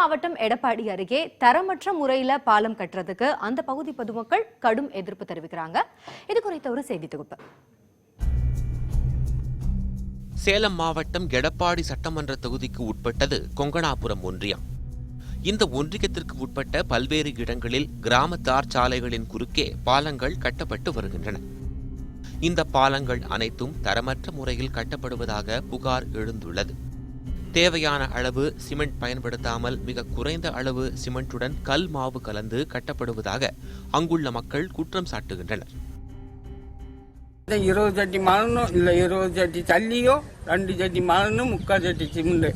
மாவட்டம் எடப்பாடி அருகே தரமற்ற முறையில பாலம் கட்டுறதுக்கு அந்த பகுதி பொதுமக்கள் கடும் எதிர்ப்பு தெரிவிக்கிறாங்க. இது குறித்த ஒரு செய்தி தொகுப்பு. சேலம் மாவட்டம் எடப்பாடி சட்டமன்ற தொகுதிக்கு உட்பட்டது கொங்கணாபுரம் ஒன்றியம். இந்த ஒன்றியத்திற்கு உட்பட்ட பல்வேறு இடங்களில் கிராமத்தார் சாலைகளின் குறுக்கே பாலங்கள் கட்டப்பட்டு வருகின்றன. இந்த பாலங்கள் அனைத்தும் தரமற்ற முறையில் கட்டப்படுவதாக புகார் எழுந்துள்ளது. தேவையான அளவு சிமெண்ட் பயன்படுத்தாமல் மிக குறைந்த அளவு சிமெண்ட்டுடன் கல் மாவு கலந்து கட்டப்படுவதாக அங்குள்ள மக்கள் குற்றம் சாட்டுகின்றனர். இந்த இருபது சட்டி மணனும் இல்லை இருபது சட்டி தள்ளியோ ரெண்டு சட்டி மணனும் முக்கால் சட்டி சிமெண்ட்.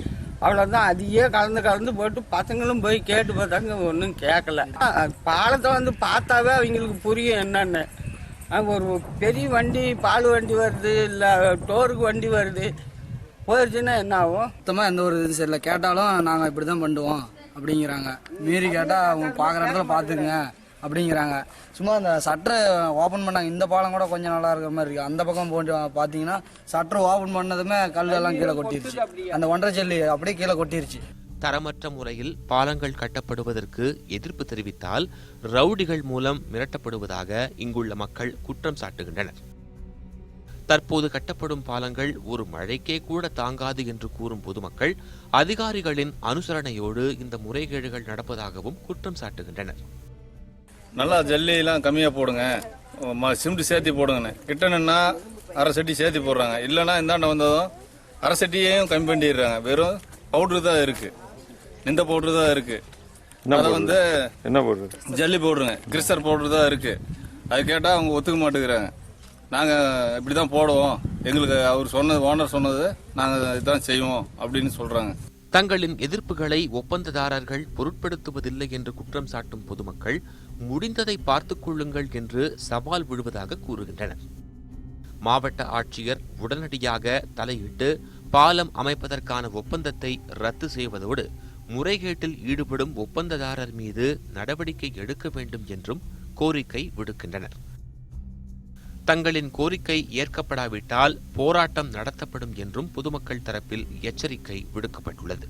அவ்வளோதான் அதையே கலந்து கலந்து போட்டு பசங்களும் போய் கேட்டு பார்த்தாங்க ஒன்றும் கேட்கல பாலத்தை வந்து பார்த்தாவே அவங்களுக்கு புரியும் என்னன்னு. ஒரு பெரிய வண்டி பால் வண்டி வருது இல்லை டோருக்கு வண்டி வருது. போயிடுச்சுன்னா என்ன ஆகும்? சுத்தமாக எந்த ஒரு இது சரியில்லை. கேட்டாலும் நாங்கள் இப்படி தான் பண்ணுவோம் அப்படிங்கிறாங்க. மீறி கேட்டால் அவங்க பார்க்குற இடத்துல பார்த்துக்குங்க அப்படிங்கிறாங்க. சும்மா அந்த சட்டரை ஓப்பன் பண்ணாங்க. இந்த பாலம் கூட கொஞ்சம் நல்லா இருக்கிற மாதிரி இருக்குது அந்த பக்கம் போட்டு பார்த்தீங்கன்னா சட்டரை ஓப்பன் பண்ணதுமே கல் எல்லாம் கீழே கொட்டிருச்சு. அந்த ஒன்றரை ஜல்லி அப்படியே கீழே கொட்டிருச்சு. தரமற்ற முறையில் பாலங்கள் கட்டப்படுவதற்கு எதிர்ப்பு தெரிவித்தால் ரவுடிகள் மூலம் மிரட்டப்படுவதாக இங்குள்ள மக்கள் குற்றம் சாட்டுகின்றனர். தற்போது கட்டப்படும் பாலங்கள் ஒரு மழைக்கே கூட தாங்காது என்று கூறும் பொதுமக்கள் அதிகாரிகளின் அனுசரணையோடு இந்த முறைகேடுகள் நடப்பதாகவும் குற்றம் சாட்டுகின்றனர். நல்லா ஜல்லியெல்லாம் கம்மியாக போடுங்க. சிமெண்ட் சேர்த்தி போடுங்கண்ணே. கிட்டணுன்னா அரை சட்டி சேர்த்தி போடுறாங்க. இல்லைன்னா இந்தாண்ட வந்ததும் அரை சட்டியையும் கம்மி பண்ணிடுறாங்க. வெறும் பவுட்ரு தான் இருக்கு. இந்த பவுட்ரு தான் இருக்கு. அதை வந்து என்ன போடுறது ஜல்லி பவுடருங்க கிறிஸ்டர் பவுடர் தான் இருக்கு. அது கேட்டால் அவங்க ஒத்துக்க மாட்டேங்கிறாங்க. நாங்கள் இப்படி தான் போடுவோம். எங்களுக்கு அவர் சொன்னது ஓனர் சொன்னது நாங்கள் இதுதான் செய்வோம் அப்படின்னு சொல்கிறாங்க தங்களின் எதிர்ப்புகளை ஒப்பந்ததாரர்கள் பொருட்படுத்துவதில்லை என்று குற்றம் சாட்டும் பொதுமக்கள் முடிந்ததை பார்த்துக் கொள்ளுங்கள் என்று சவால் விடுவதாக கூறுகின்றனர். மாவட்ட ஆட்சியர் உடனடியாக தலையிட்டு பாலம் அமைப்பதற்கான ஒப்பந்தத்தை ரத்து செய்வதோடு முறைகேட்டில் ஈடுபடும் ஒப்பந்ததாரர் மீது நடவடிக்கை எடுக்க வேண்டும் என்றும் கோரிக்கை விடுக்கின்றனர். தங்களின் கோரிக்கை ஏற்கப்படாவிட்டால் போராட்டம் நடத்தப்படும் என்றும் பொதுமக்கள் தரப்பில் எச்சரிக்கை விடுக்கப்பட்டுள்ளது.